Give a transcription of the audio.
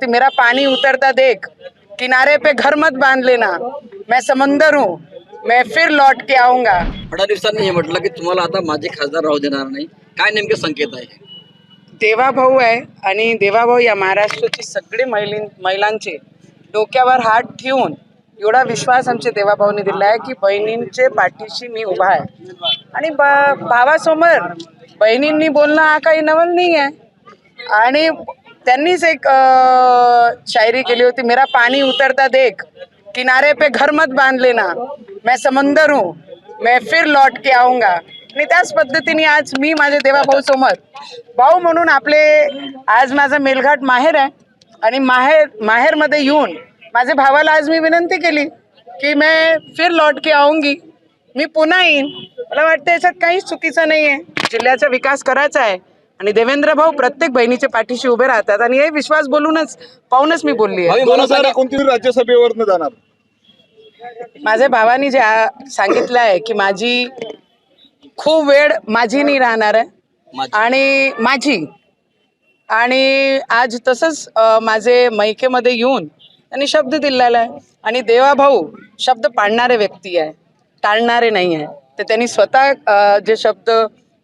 मेरा पानी उतरता देख किनारे पे घर मत बांध लेना। मैं समंदर हूँ मैं फिर लौट के आऊंगा। फडणवीसांनी हे म्हटलं की तुम्हाला आता माझे खासदार राहू देणार नाही. काय नेमके संकेत आहे? देवाभाऊ आहे आणि देवाभाऊ या महाराष्ट्राची सगळी महिली महिलांचे डोक्यावर हात ठेवून एवढा विश्वास आमच्या देवाभाऊने दिला आहे की बहिणींचे पाठीशी मी उभा आहे. आणि बा भावासमोर बहिणींनी बोलणं हा काही नवल नाही आहे आणि त्यांनीच एक शायरी केली होती मेरा पाणी उतरता देख किनारे पे घर मत बांध लेना मैं समंदर हूँ मैं फिर लौट के आऊंगा. आणि त्याच पद्धतीने आज मी माझ्या देवाभाऊ समोर भाऊ म्हणून आपले आज माझा मेलघाट माहेर आहे. आणि माहेर माहेरमध्ये येऊन माझ्या भावाला आज मी विनंती केली की मैं फिर लौट के आऊंगी मी पुन्हा येईन. मला वाटतं याच्यात काहीच चुकीचं नाही आहे जिल्ह्याचा विकास करायचा आहे. आणि देवेंद्र भाऊ प्रत्येक बहिणीच्या पाठीशी उभे राहतात. आणि हे विश्वास बोलूनच पाहूनच मी बोलली आहे. राज्यसभेवरनं जाणार? माझ्या भावानी जे सांगितलं आहे की माझी खूप वेळ माझी नाही राहणार आहे. आणि माझी. आणि आज तसंच माझे मैकेमध्ये येऊन त्यांनी शब्द दिलेला आहे. आणि देवाभाऊ शब्द पाळणारे व्यक्ती आहे. टाळणारे नाही आहे. तर त्यांनी स्वतः जे शब्द